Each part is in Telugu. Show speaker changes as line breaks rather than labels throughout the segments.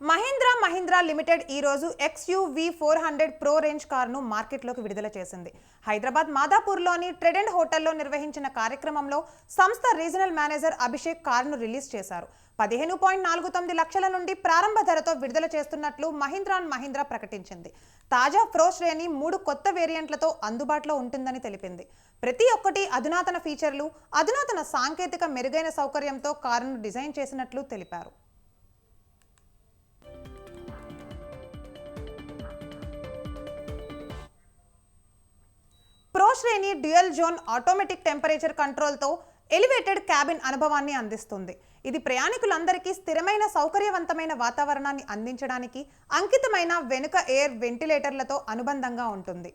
మహీంద్రా మహీంద్రా లిమిటెడ్ ఈ రోజు XUV four hundred pro range కారును మార్కెట్లోకి విడుదల చేసింది. హైదరాబాద్ మాదాపూర్లోని ట్రెడెంట్ హోటల్లో నిర్వహించిన కార్యక్రమంలో సంస్థ రీజనల్ మేనేజర్ అభిషేక్ కారును రిలీజ్ చేశారు. పదిహేను పాయింట్ నాలుగు తొమ్మిది లక్షల నుండి ప్రారంభ ధరతో విడుదల చేస్తున్నట్లు మహీంద్రా అండ్ మహీంద్రా ప్రకటించింది. తాజా ప్రో శ్రేణి మూడు కొత్త వేరియంట్లతో అందుబాటులో ఉంటుందని తెలిపింది. ప్రతి ఒక్కటి అధునాతన ఫీచర్లు అధునాతన సాంకేతిక మెరుగైన సౌకర్యంతో కారును డిజైన్ చేసినట్లు తెలిపారు. శ్రేణి డ్యూయల్ జోన్ ఆటోమేటిక్ టెంపరేచర్ కంట్రోల్తో ఎలివేటెడ్ క్యాబిన్ అనుభవాన్ని అందిస్తుంది. ఇది ప్రయాణికులందరికీ స్థిరమైన సౌకర్యవంతమైన వాతావరణాన్ని అందించడానికి అంకితమైన వెనుక ఎయిర్ వెంటిలేటర్లతో అనుబంధంగా ఉంటుంది.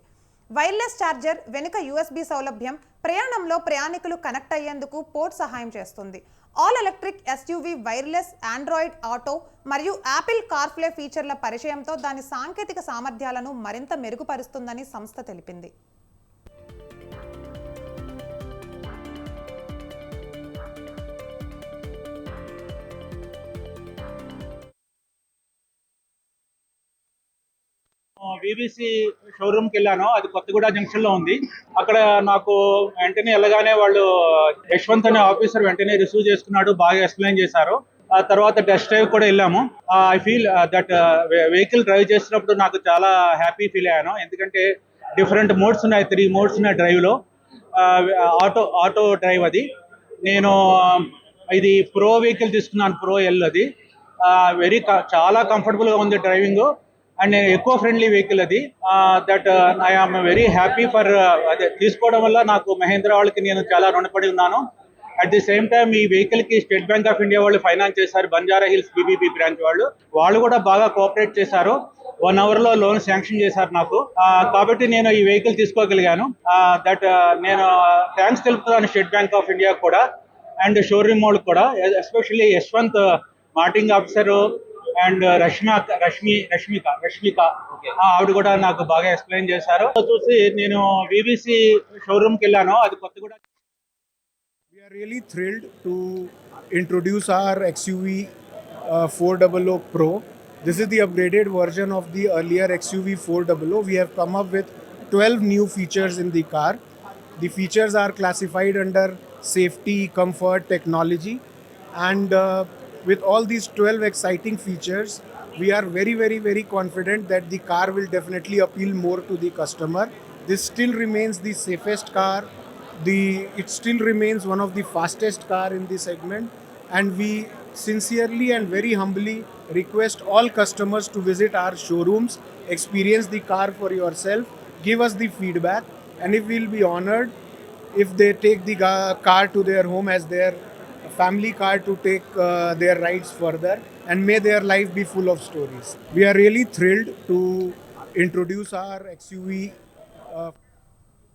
వైర్లెస్ ఛార్జర్ వెనుక యూఎస్బి సౌలభ్యం ప్రయాణంలో ప్రయాణికులు కనెక్ట్ అయ్యేందుకు పోర్ట్ సహాయం చేస్తుంది. All electric SUV wireless Android auto మరియు యాపిల్ కార్ప్లే ఫీచర్ల పరిచయంతో దాని సాంకేతిక సామర్థ్యాలను మరింత మెరుగుపరుస్తుందని సంస్థ తెలిపింది.
బీబీసీ షోరూమ్కి వెళ్ళాను. అది కొత్తగూడ జంక్షన్లో ఉంది. అక్కడ నాకు వెంటనే వెళ్ళగానే వాళ్ళు యశ్వంత్ అనే ఆఫీసర్ వెంటనే రిసీవ్ చేసుకున్నాడు బాగా ఎక్స్ప్లెయిన్ చేశారు. ఆ తర్వాత టెస్ట్ డ్రైవ్ కూడా వెళ్ళాము. I feel that vehicle drive చేసినప్పుడు నాకు చాలా హ్యాపీ ఫీల్ అయ్యాను. ఎందుకంటే డిఫరెంట్ మోడ్స్ ఉన్నాయి త్రీ మోడ్స్ ఉన్నాయి డ్రైవ్లో. ఆటో ఆటో డ్రైవ్ అది. నేను ఇది ప్రో వెహికల్ తీసుకున్నాను ప్రో ఎల్ అది. వెరీ చాలా కంఫర్టబుల్గా ఉంది డ్రైవింగ్ అండ్ ఎక్కువ ఫ్రెండ్లీ వెహికల్ అది. That I am very happy for అదే తీసుకోవడం వల్ల నాకు మహేంద్ర వాళ్ళకి నేను చాలా రుణపడి ఉన్నాను. అట్ ది సేమ్ టైం ఈ వెహికల్కి స్టేట్ బ్యాంక్ ఆఫ్ ఇండియా వాళ్ళు ఫైనాన్స్ చేశారు బంజారా హిల్స్ బీబీబీ బ్రాంచ్ వాళ్ళు. వాళ్ళు కూడా బాగా కోఆపరేట్ చేశారు. వన్ అవర్లో లోన్ శాంక్షన్ చేశారు నాకు. కాబట్టి నేను ఈ వెహికల్ తీసుకోగలిగాను. దట్ uh, నేను థ్యాంక్స్ తెలుపుతాను స్టేట్ బ్యాంక్ ఆఫ్ ఇండియా కూడా. అండ్ షోరూమ్ వాళ్ళు కూడా especially Yashwant marketing officer and Rashmi Rashmi Rashmika Rashmika ఆ, ఆవిడ కూడా నాకు బాగా ఎక్స్ప్లెయిన్ చేశారు చూసి నేను బీబీసీ షోరూమ్ కి వెళ్ళాను అది Kothaguda
We are really thrilled to introduce our XUV uh, 400 Pro. This is the upgraded version of the earlier XUV 400. We have come up with 12 new features in the car. The features are classified under safety, comfort, technology, and uh, with all these 12 exciting features, we are very, very, very confident that the car will definitely appeal more to the customer. This still remains the safest car. The it still remains one of the fastest car in the segment. And we sincerely and very humbly request all customers to visit our showrooms experience the car for yourself give us the feedback. And if we'll be honored if they take the car to their home as their family car to take uh, their rides further and may their life be full of stories. We are really thrilled to introduce our xuv uh,